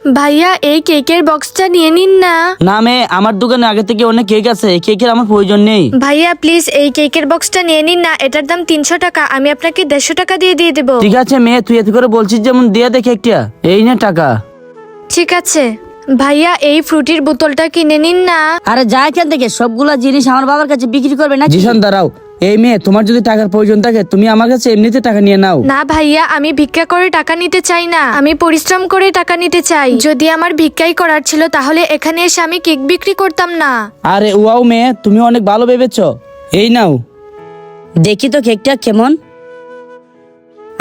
ভাইয়া এই কেকের বক্সটা নিয়ে নিন না। না মেয়ে আমার দোকানে আগে থেকে অনেক কেক আছে এই কেকের আমার প্রয়োজন নেই। ভাইয়া প্লিজ এই কেকের বক্সটা নিয়ে নিন না এটার দাম তিনশো টাকা আমি আপনাকে দেড়শো টাকা দিয়ে দিয়ে দেবো। ঠিক আছে মেয়ে তুই এত করে বলছিস যেমন দিয়ে দে কেকটা এই নে টাকা। ঠিক আছে। ভাইয়া এই ফ্রুটির বোতলটা কিনে নিন না। আরে যা এখান থেকে সবগুলা জিনিস আমার বাবার কাছে বিক্রি করবে না জিশান দাঁড়াও। এই মেয়ে তোমার যদি টাকার প্রয়োজন থাকে তুমি আমার কাছে এমনিতে টাকা নিয়ে নাও। না ভাইয়া আমি ভিক্ষা করে টাকা নিতে চাই না। আমি পরিশ্রম করে টাকা নিতে চাই। যদি আমার ভিক্ষাই করার ছিল তাহলে এখানে এসে আমি কেক বিক্রি করতাম না। আরে ওয়াও মেয়ে তুমি অনেক ভালো ভেবেছো। এই নাও। দেখি তো কেকটা কেমন।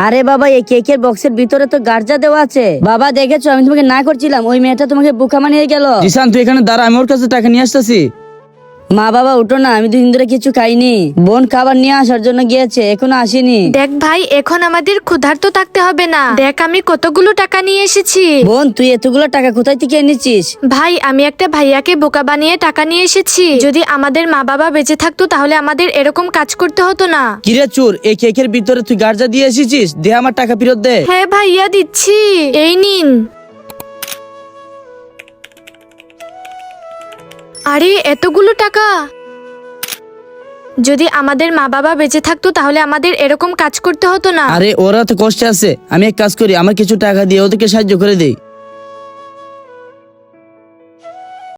আরে বাবা এই কেকের বক্সের ভিতরে তো গার্জা দেওয়া আছে। বাবা দেখেছ আমি তোমাকে না করছিলাম ওই মেয়েটা তোমাকে বোকা মানিয়ে গেল। জিশান তুই এখানে দাঁড়া আমি ওর কাছে টাকা নিয়ে আসতেছি। মা বাবা উঠো না আমি দুদিন ধরে কিছু খাইনি। বোন খাবার নিয়ে আসার জন্য গিয়েছে এখনও আসেনি। দেখ ভাই এখন আমাদের ক্ষুধার্ত থাকতে হবে না। দেখ আমি কতগুলো টাকা নিয়ে এসেছি। বোন তুই এতগুলো টাকা কোথায় থেকে এনেছিস? ভাই আমি একটা ভাইয়াকে বোকা বানিয়ে টাকা নিয়ে এসেছি। যদি আমাদের মা বাবা বেঁচে থাকতো তাহলে আমাদের এরকম কাজ করতে হতো না। কিরে চুর এই কেকের ভিতরে তুই গার্জা দিয়ে এসেছিস? দে আমার টাকা ফেরত দে। হ্যাঁ ভাইয়া দিচ্ছি। এই নিন। আরে, এতগুলো টাকা। যদি আমাদের মা বাবা বেঁচে থাকতো, তাহলে আমাদের এরকম কাজ করতে হতো না। আরে, ওরা তো কষ্টে আছে। আমি এক কাজ করি, আমার কিছু টাকা দিয়ে ওদেরকে সাহায্য করে দেই।